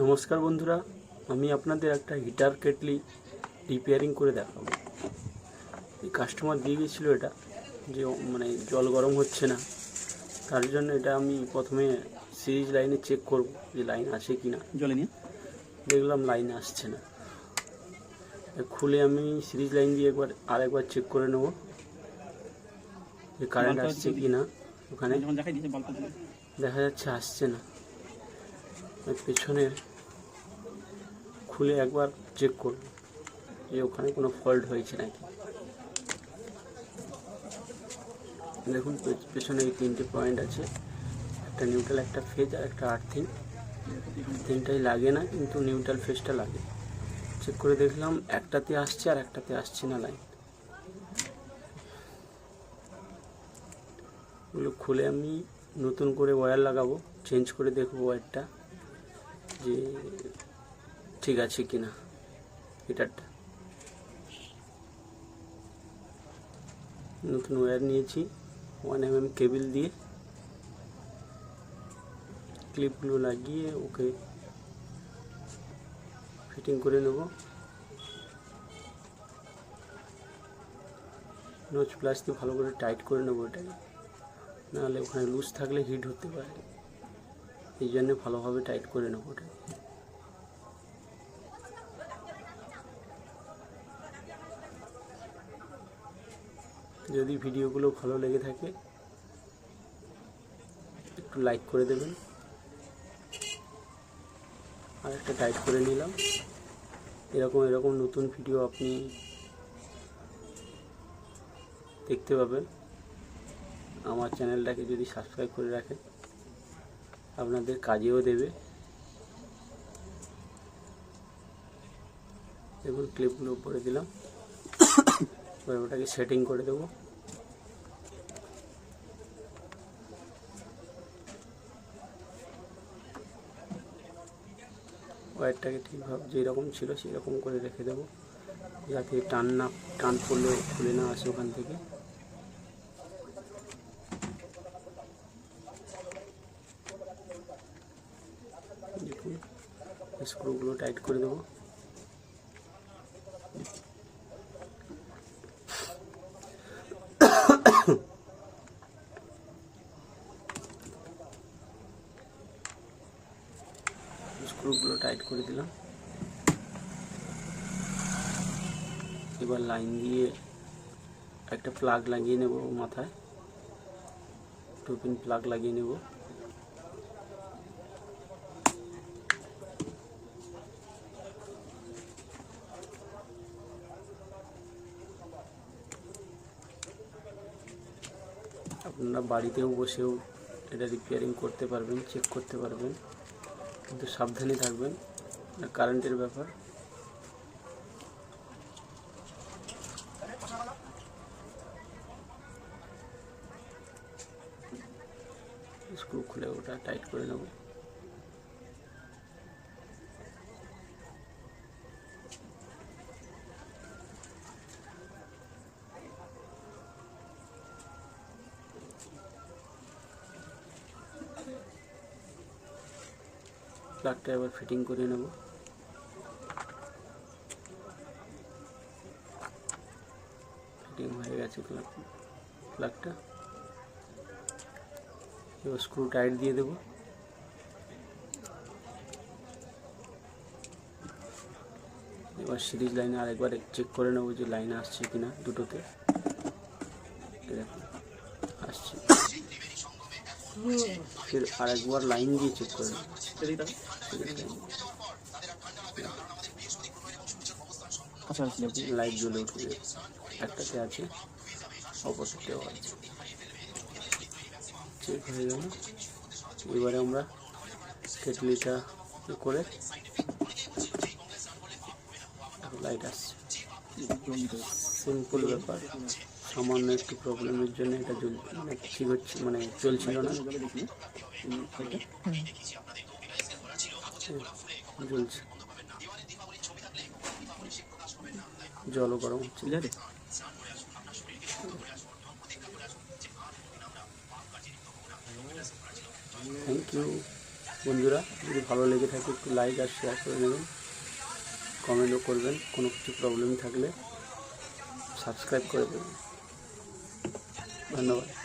নমস্কার বন্ধুরা আমি আপনাদের একটা হিটার কেটলি রিপেয়ারিং করে দেখাবো। এই কাস্টমার দিয়ে গেছিল এটা যে মানে জল গরম হচ্ছে না তার জন্য এটা আমি প্রথমে সিরিজ লাইনে চেক করব যে লাইন আছে কি না জলে নিয়ে? দেখলাম লাইন আসছে না। খুলে আমি সিরিজ লাইন দিয়ে একবার আরেকবার চেক করে নেব যে কারেন্ট আসছে কি না ওখানে। দেখা যাচ্ছে আসছে না। ওই পেছনে খুলে একবার চেক করব যে ওখানে কোনো ফল্ট হয়েছে নাকি। দেখুন পেছনে এই তিনটে পয়েন্ট আছে। একটা নিউট্রাল একটা ফেজ আর একটা আর্থিং তিনটাই লাগে না, কিন্তু নিউট্রাল ফেজটা লাগে। চেক করে দেখলাম, একটাতে আসছে আর একটাতে আসছে না লাইন ওগুলো খুলে আমি নতুন করে ওয়্যার লাগাবো চেঞ্জ করে দেখব ওয়্যারটা যে ঠিক আছে কি না হিটারটা নতুন ওয়্যার নিয়েছি ওয়ান এম এম কেবিল দিয়ে ক্লিপগুলো লাগিয়ে ওকে ফিটিং করে নেব। নোচ প্লাস দিয়ে ভালো করে টাইট করে নেব এটাকে। নাহলে ওখানে লুজ থাকলে হিট হতে পারে। এই জন্য ভালোভাবে টাইট করে নেব ওটা যদি ভিডিওগুলো ভালো লেগে থাকে, একটু লাইক করে দেবেন। আর একটা টাইট করে নিলাম। এরকম এরকম নতুন ভিডিও আপনি দেখতে পাবেন। আমার চ্যানেলটাকে যদি সাবস্ক্রাইব করে রাখেন। আপনাদের কাজেও দেবে। দেখুন ক্লিপগুলো উপরে দিলাম। এবার ওটাকে সেটিং করে দেবো। ওয়ারটাকে ঠিকভাবে যেরকম ছিল সেরকম করে রেখে দেবো। যাতে টান না, টান পড়লে খুলে না আসে ওখান থেকে দেখুন স্ক্রুগুলো টাইট করে দেবো। স্ক্রুগুলো টাইট করে দিলাম। এবার লাইন দিয়ে একটা প্লাগ লাগিয়ে নেব মাথায়। টু পিন প্লাগ লাগিয়ে নেব। আপনারা বাড়িতেও বসেও এটা রিপেয়ারিং করতে পারবেন চেক করতে পারবেন। কিন্তু সাবধানে থাকবেন কারেন্টের ব্যাপার। স্ক্রু খুলে ওটা টাইট করে নেব। প্লাগটা এবার ফিটিং করে নেব। ফিটিং হয়ে গেছে প্লাগ প্লাগটা এবার স্ক্রু টাইট দিয়ে দেবো। এবার সিরিজ লাইনে আরেকবার চেক করে নেব যে লাইন আসছে কিনা দুটোতে। দেখুন। ফির আরেকবার লাইন দিয়ে চেক করে। সিরিজ লাইন আচ্ছা আচ্ছা। লাইট জ্বলে উঠবে একটাতে আছে অপরটাতেও আছে। চেক হয়ে গেল। এবারে আমরা কেটলিটা করে লাইট আসছে। সিম্পল ব্যাপার। সামান্য একটু প্রবলেমের জন্য এটা মানে ঠিক হচ্ছে মানে চলছিল না। জ্বলছে। জলও গরম হচ্ছে। বুঝা থ্যাংক ইউ বন্ধুরা। যদি ভালো লেগে থাকে, একটু লাইক আর শেয়ার করে নেবেন। কমেন্টও করবেন, কোনো কিছু প্রবলেম থাকলে সাবস্ক্রাইব করে দেবেন। ধন্যবাদ